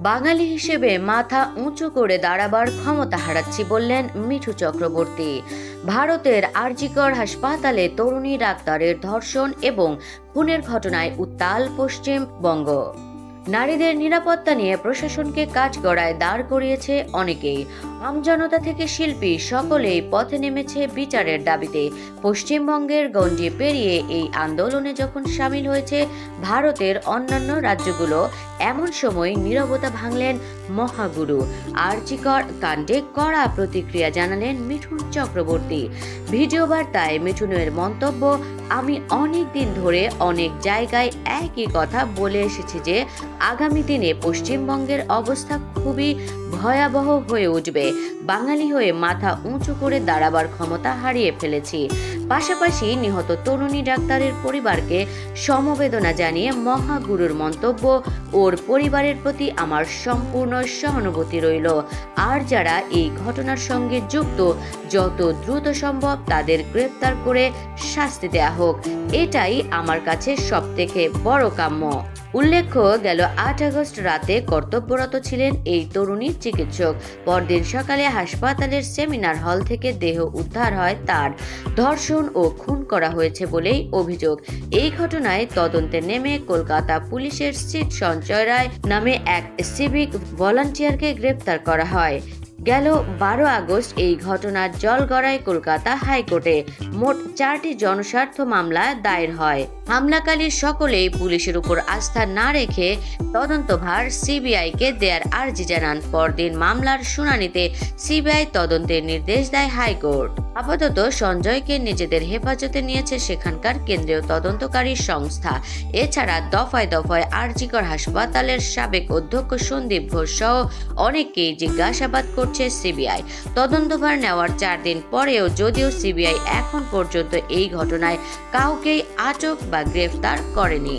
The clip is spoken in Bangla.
বাঙালি হিসেবে মাথা উঁচু করে দাঁড়াবার ক্ষমতা হারাচ্ছি বললেন মিঠু চক্রবর্তী। ভারতের আরজিকর হাসপাতালে তরুণী ডাক্তারের ধর্ষণ এবং খুনের ঘটনায় উত্তাল পশ্চিমবঙ্গ নারীদের নিরাপত্তা নিয়ে প্রশাসনকে কাঠগড়ায় দাঁড় করিয়েছে অনেকেই। আমজনতা থেকে শিল্পী সকলেই পথে নেমেছে বিচারের দাবিতে। পশ্চিমবঙ্গের গণ্ডি পেরিয়ে এই আন্দোলনে যখন সামিল হয়েছে, ভারতের অন্যান্য রাজ্যগুলো এমন সময় নীরবতা ভাঙলেন মহাগুরু। আর্চিকর কাণ্ডে কড়া প্রতিক্রিয়া জানালেন মিঠুন চক্রবর্তী। ভিডিও বার্তায় মিঠুনের মন্তব্য, আমি অনেক দিন ধরে অনেক জায়গায় একই কথা বলে এসেছি যে, আগামী দিনে পশ্চিমবঙ্গের অবস্থা খুবই ভয়াবহ হয়ে উঠবে। বাঙালি হয়ে মাথা উঁচু করে দাঁড়াবার ক্ষমতা হারিয়ে ফেলেছি। পাশাপাশি নিহত তরুণী ডাক্তারের পরিবারকে সমবেদনা জানিয়ে মহাগুরুর মন্তব্য ওর পরিবারের প্রতি আমার সম্পূর্ণ সহানুভূতি রইল। আর যারা এই ঘটনার সঙ্গে যুক্ত, যত দ্রুত সম্ভব তাদের গ্রেপ্তার করে শাস্তি দেয়া হোক। এটাই আমার কাছে সবথেকে বড় কাম্য। উল্লেখ্য, গেল আট আগস্ট রাতে কর্তব্যরত ছিলেন এই তরুণীর চিকিৎসক। পরদিন সকালে হাসপাতালের সেমিনার হল থেকে দেহ উদ্ধার হয় তার। ধর্ষণ ও খুন করা হয়েছে বলেই অভিযোগ। এই ঘটনায় তদন্তে নেমে কলকাতা পুলিশের সিট সঞ্চয় রায় নামে এক সিভিক ভলান্টিয়ারকে গ্রেপ্তার করা হয়। গেল বারো আগস্ট এই ঘটনার জলগড়ায় কলকাতা হাইকোর্টে। মোট চারটি জনস্বার্থ মামলা দায়ের হয়। হামলাকারীর সকলেই পুলিশের উপর আস্থা না রেখে তদন্তভার সিবিআইকে দেয়ার আর্জি জানান। পরদিন মামলার শুনানিতে সিবিআই তদন্তের নির্দেশ দেয় হাইকোর্ট। আপাতত সঞ্জয়কে নিজেদের হেফাজতে নিয়েছে সেখানকার কেন্দ্রীয় তদন্তকারী সংস্থা। এছাড়া দফায় দফায় আরজিকর হাসপাতালের সাবেক অধ্যক্ষ সন্দীপ ঘোষ সহ অনেককেই জিজ্ঞাসাবাদ করছে সিবিআই। তদন্তভার নেওয়ার চার দিন পরেও যদিও সিবিআই এখন পর্যন্ত এই ঘটনায় কাউকেই আটক বা গ্রেফতার করেনি।